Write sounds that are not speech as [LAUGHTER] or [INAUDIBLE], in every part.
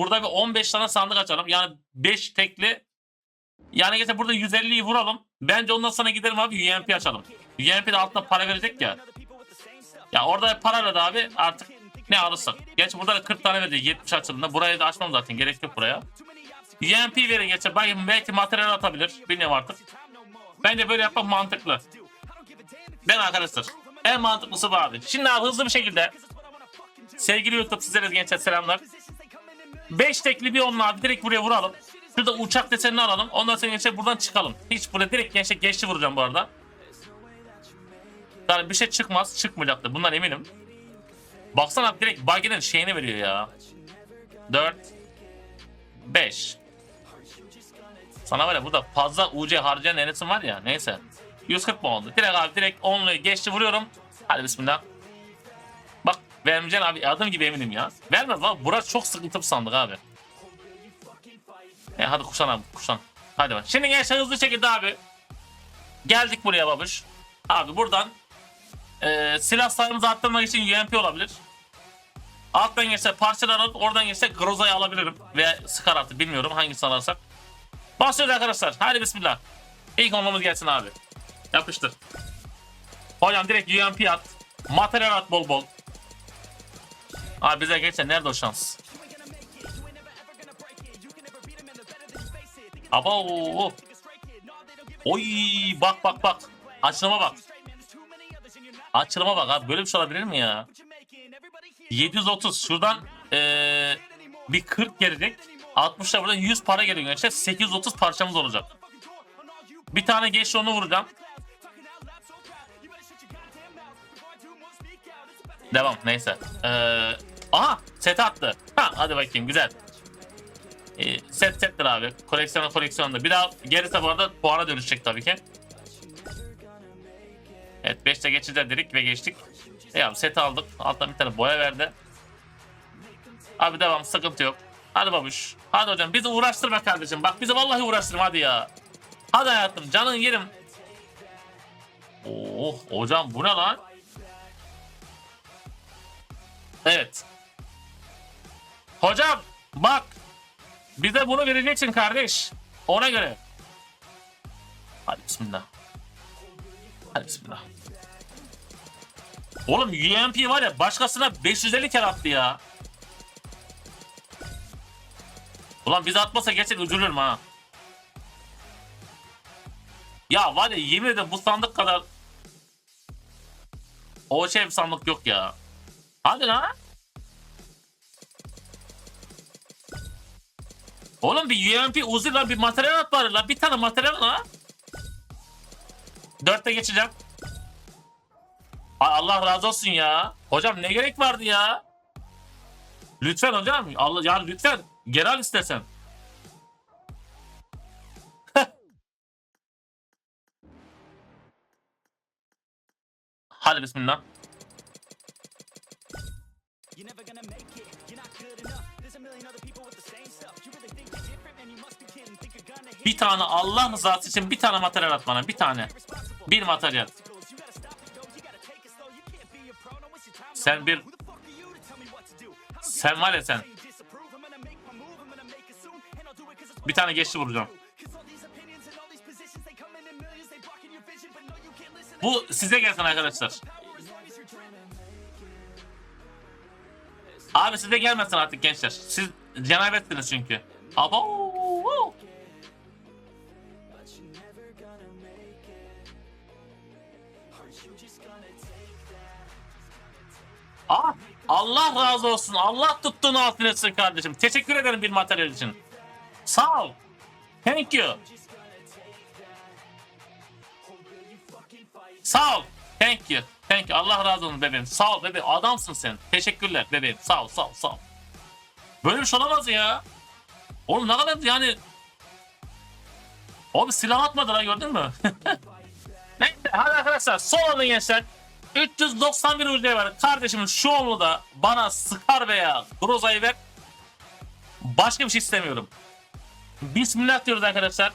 burada bir 15 tane sandık açalım. Yani 5 tekli. Yani geçen burada 150'yi vuralım. Bence ondan sonra gidelim abi UMP açalım. UMP'de altında para verecek ya. Ya orada parayla da abi artık ne alırsak. Gerçi burada da 40 tane verecek 70 açıldığında. Burayı da açmam zaten gerek yok buraya. UMP verin geçe. Belki, belki materyal atabilir. Bilmiyorum artık. Bence böyle yapmak mantıklı. Ben arkadaşlar. En mantıklısı bu abi. Şimdi abi hızlı bir şekilde sevgili YouTube sizlere gençler selamlar. 5 tekli bir onunla abi direkt buraya vuralım. Şurada uçak desenini alalım. Ondan sonra gençler buradan çıkalım. Hiç buraya direkt gençler geçti vuracağım bu arada. Yani bir şey çıkmaz. Çıkmayacaktır. Bundan eminim. Baksana abi direkt Bagi'nin şeyini veriyor ya. 4 5 Sana var ya burada fazla UC harcayan enesim var ya. Neyse. 140 mı oldu? Direkt abi direkt 10'lu geçti vuruyorum. Hadi bismillah. Vermeyeceksin abi adım gibi eminim ya. Vermez lan burası çok sıkıntı sandık abi. E, hadi kuşan abi kuşan. Hadi bak. Şimdi gençler hızlı şekilde abi. Geldik buraya babuş. Abi buradan e, silah sayımızı arttırmak için UMP olabilir. Alttan geçse parçalar alıp oradan geçse Groza'yı alabilirim. Veya Scar artık bilmiyorum hangisini alırsak. Başlıyoruz arkadaşlar. Hadi bismillah. İlk onumuz gelsin abi. Yapıştır. Hocam direkt UMP at. Materyal at bol bol. Abi bize geçse nerede o şans? Abo. Oy bak bak bak. Açılıma bak. Açılıma bak abi böyle bir şey olabilir mi ya? 730 şuradan eee, bir 40 gelecek. 60 da buradan 100 para geliyor gençler. 830 parçamız olacak. Bir tane geçti onu vuracağım. Devam neyse. Ee, aha set attı. Ha, hadi bakayım güzel. Ee, set settir abi. Koleksiyona koleksiyonda. Bir daha gerisi bu arada puana dönüşecek tabii ki. Evet 5'te geçeceğiz dedik ve geçtik. E abi set aldık. Alttan bir tane boya verdi. Abi devam sıkıntı yok. Hadi babuş. Hadi hocam bizi uğraştırma kardeşim. Bak bizi vallahi uğraştırma hadi ya. Hadi hayatım canın yerim. Oh hocam bu ne lan? Evet. Hocam bak. Bize bunu vereceksin kardeş. Ona göre. Hadi bismillah. Hadi bismillah. Oğlum UMP var ya başkasına 550 kere attı ya. Ulan biz atmasa gerçekten üzülürüm ha. Ya var ya yemin ederim bu sandık kadar o şey sandık yok ya. Hadi lan. Oğlum bir UMP Uzi lan bir materyal at bari lan. Bir tane materyal lan. Dörtte geçeceğim. Ay Allah razı olsun ya. Hocam ne gerek vardı ya? Lütfen hocam. Allah ya lütfen geri al istersen. [LAUGHS] Hadi bismillah. You're never gonna make it, Bir tane Allah rızası için bir tane materyal at bana. Bir tane. Bir materyal. Sen bir... Sen var ya sen. Bir tane geçti vuracağım. Cause all these opinions Abi size gelmesin artık gençler. Siz cenabetsiniz çünkü. Abo. Ah, Allah razı olsun. Allah tuttuğunu altın etsin kardeşim. Teşekkür ederim bir materyal için. Sağ ol. Thank you. Sağ ol. Thank you. Thank you. Allah razı olsun bebeğim. Sağ ol bebeğim. Adamsın sen. Teşekkürler bebeğim. Sağ ol, sağ ol, sağ ol. Böyle bir şey olamaz ya. Oğlum ne kadar yani... Abi silah atmadı lan gördün mü? [LAUGHS] Neyse hadi arkadaşlar son olun gençler. 391 ucuya var. Kardeşimin şu da bana sıkar veya Groza'yı ver. Başka bir şey istemiyorum. Bismillah diyoruz arkadaşlar.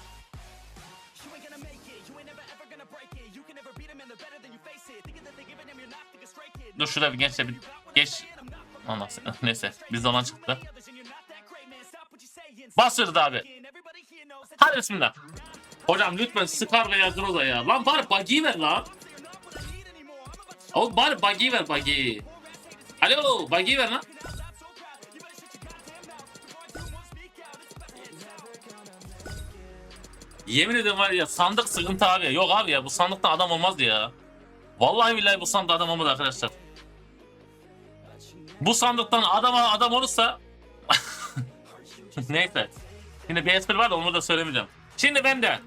Dur şurada bir gençler bir geç. Sonra- [LAUGHS] neyse bizde olan çıktı. Basıyoruz abi. Hadi bismillah. Hocam lütfen Scar veya Groza ya. Lan bari buggy ver lan. Oğlum bari buggy ver buggy. Alo buggy ver lan. Yemin ederim var ya sandık sıkıntı abi. Yok abi ya bu sandıkta adam olmaz ya. Vallahi billahi bu sandıkta adam olmaz arkadaşlar. Bu sandıktan adam adam olursa [LAUGHS] Neyse. Şimdi bir espri var da onu da söylemeyeceğim. Şimdi bende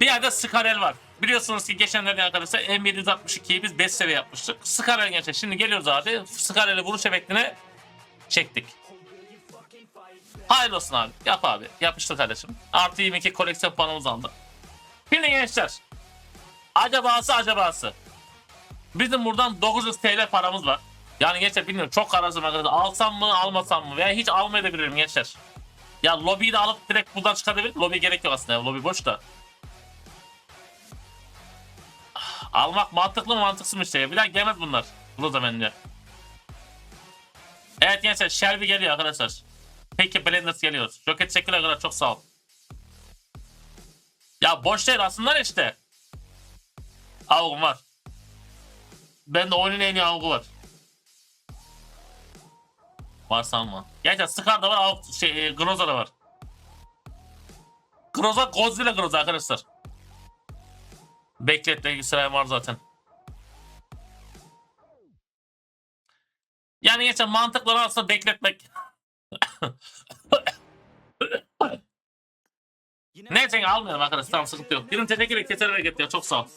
bir yerde Skarel var. Biliyorsunuz ki geçenlerde arkadaşlar M762'yi biz 5 seviye yapmıştık. Skarel geçti. Şimdi geliyoruz abi. Skarel'i vuruş efektine çektik. Hayırlı olsun abi. Yap abi. Yapıştır kardeşim. Artı 22 koleksiyon puanımız aldı. Şimdi gençler. Acabası acabası. Bizim buradan 900 TL paramız var. Yani gençler bilmiyorum çok kararsızım arkadaşlar. Alsam mı almasam mı veya hiç almayabilirim gençler. Ya lobiyi de alıp direkt buradan çıkabilirim. Lobi gerek yok aslında. ya, Lobi boş da. Almak mantıklı mı mantıksız mı işte. Bir daha gelmez bunlar. Bu da bence. Evet gençler Shelby geliyor arkadaşlar. Peki Blenders geliyor. Roket teşekkürler kadar çok sağ ol. Ya boş değil aslında işte. Avgum var. Ben de oyunun en iyi avgu var. Var sanma. Gerçekten Scar da var, Avg şey, e, Groza da var. Groza, Godzilla Groza arkadaşlar. Bekletme sıraya var zaten. Yani geçen mantıkları aslında bekletmek. [LAUGHS] Neyse almıyorum arkadaşlar tamam sıkıntı yok. Birim teşekkür ederim. Keser hareket ya çok sağ ol.